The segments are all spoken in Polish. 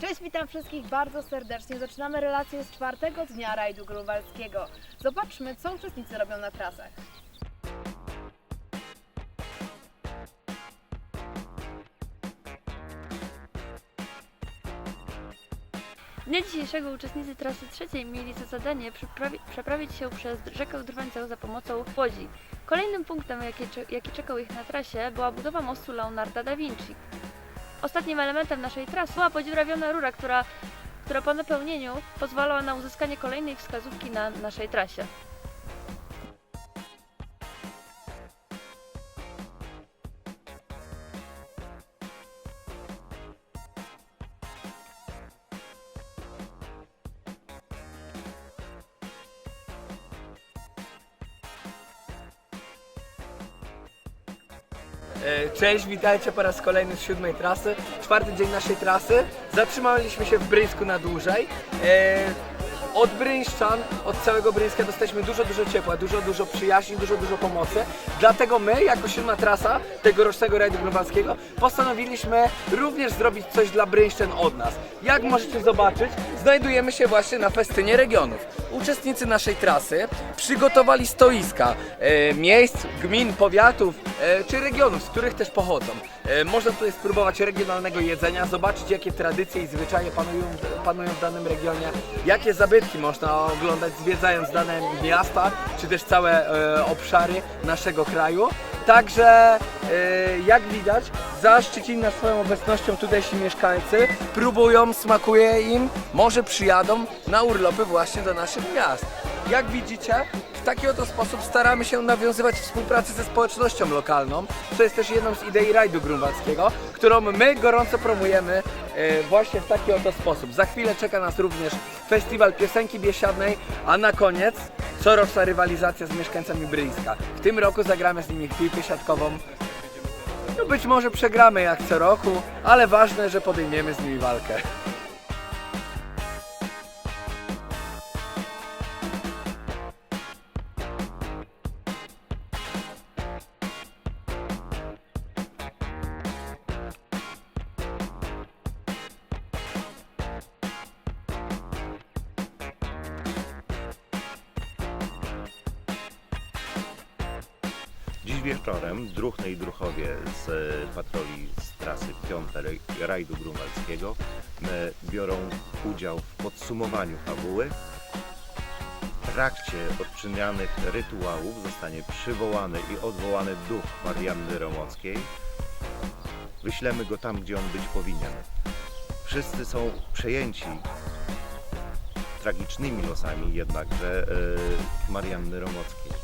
Cześć, witam wszystkich bardzo serdecznie. Zaczynamy relację z czwartego dnia rajdu grunwaldzkiego. Zobaczmy, co uczestnicy robią na trasach. Dnia dzisiejszego uczestnicy trasy trzeciej mieli za zadanie przeprawi- przeprawić się przez rzekę Drwańcę za pomocą łodzi. Kolejnym punktem, jaki, jaki czekał ich na trasie, była budowa mostu Leonarda da Vinci. Ostatnim elementem naszej trasy była podziurawiona rura, która, która po napełnieniu pozwalała na uzyskanie kolejnej wskazówki na naszej trasie. Cześć, witajcie po raz kolejny z siódmej trasy. Czwarty dzień naszej trasy. Zatrzymaliśmy się w Bryńsku na dłużej. E, Od Bryńszczan, od całego Bryńska dostaliśmy dużo, dużo ciepła, dużo, dużo przyjaźni, dużo, dużo pomocy. Dlatego my, jako siódma trasa tegorocznego rajdu grunwaldzkiego, postanowiliśmy również zrobić coś dla Bryńszczan od nas. Jak możecie zobaczyć, znajdujemy się właśnie na festynie regionów. Uczestnicy naszej trasy przygotowali stoiska e, miejsc, gmin, powiatów e, czy regionów, z których też pochodzą. E, można tutaj spróbować regionalnego jedzenia, zobaczyć jakie tradycje i zwyczaje panują, panują w danym regionie, jakie zabytki można oglądać zwiedzając dane miasta czy też całe e, obszary naszego kraju. Także e, jak widać zaszczycili nas swoją obecnością tutejsi mieszkańcy, próbują, smakuje im, może przyjadą na urlopy właśnie do naszych miast. Jak widzicie, w taki oto sposób staramy się nawiązywać współpracę ze społecznością lokalną, co jest też jedną z idei rajdu grunwaldzkiego, którą my gorąco promujemy e, właśnie w taki oto sposób. Za chwilę czeka nas również festiwal piosenki biesiadnej, a na koniec coroczna rywalizacja z mieszkańcami Bryńska. W tym roku zagramy z nimi w piłkę siatkową. No być może przegramy jak co roku, ale ważne, że podejmiemy z nimi walkę. Dziś wieczorem Druchny i Druchowie z e, patroli z trasy 5 rajdu grunwaldzkiego e, biorą udział w podsumowaniu fabuły. W trakcie odczynianych rytuałów zostanie przywołany i odwołany duch Marianny Romockiej. Wyślemy go tam, gdzie on być powinien. Wszyscy są przejęci tragicznymi losami jednakże e, Marianny Romockiej.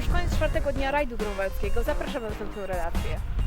Już koniec czwartego dnia rajdu grunwaldzkiego. Zapraszamy na następną relację.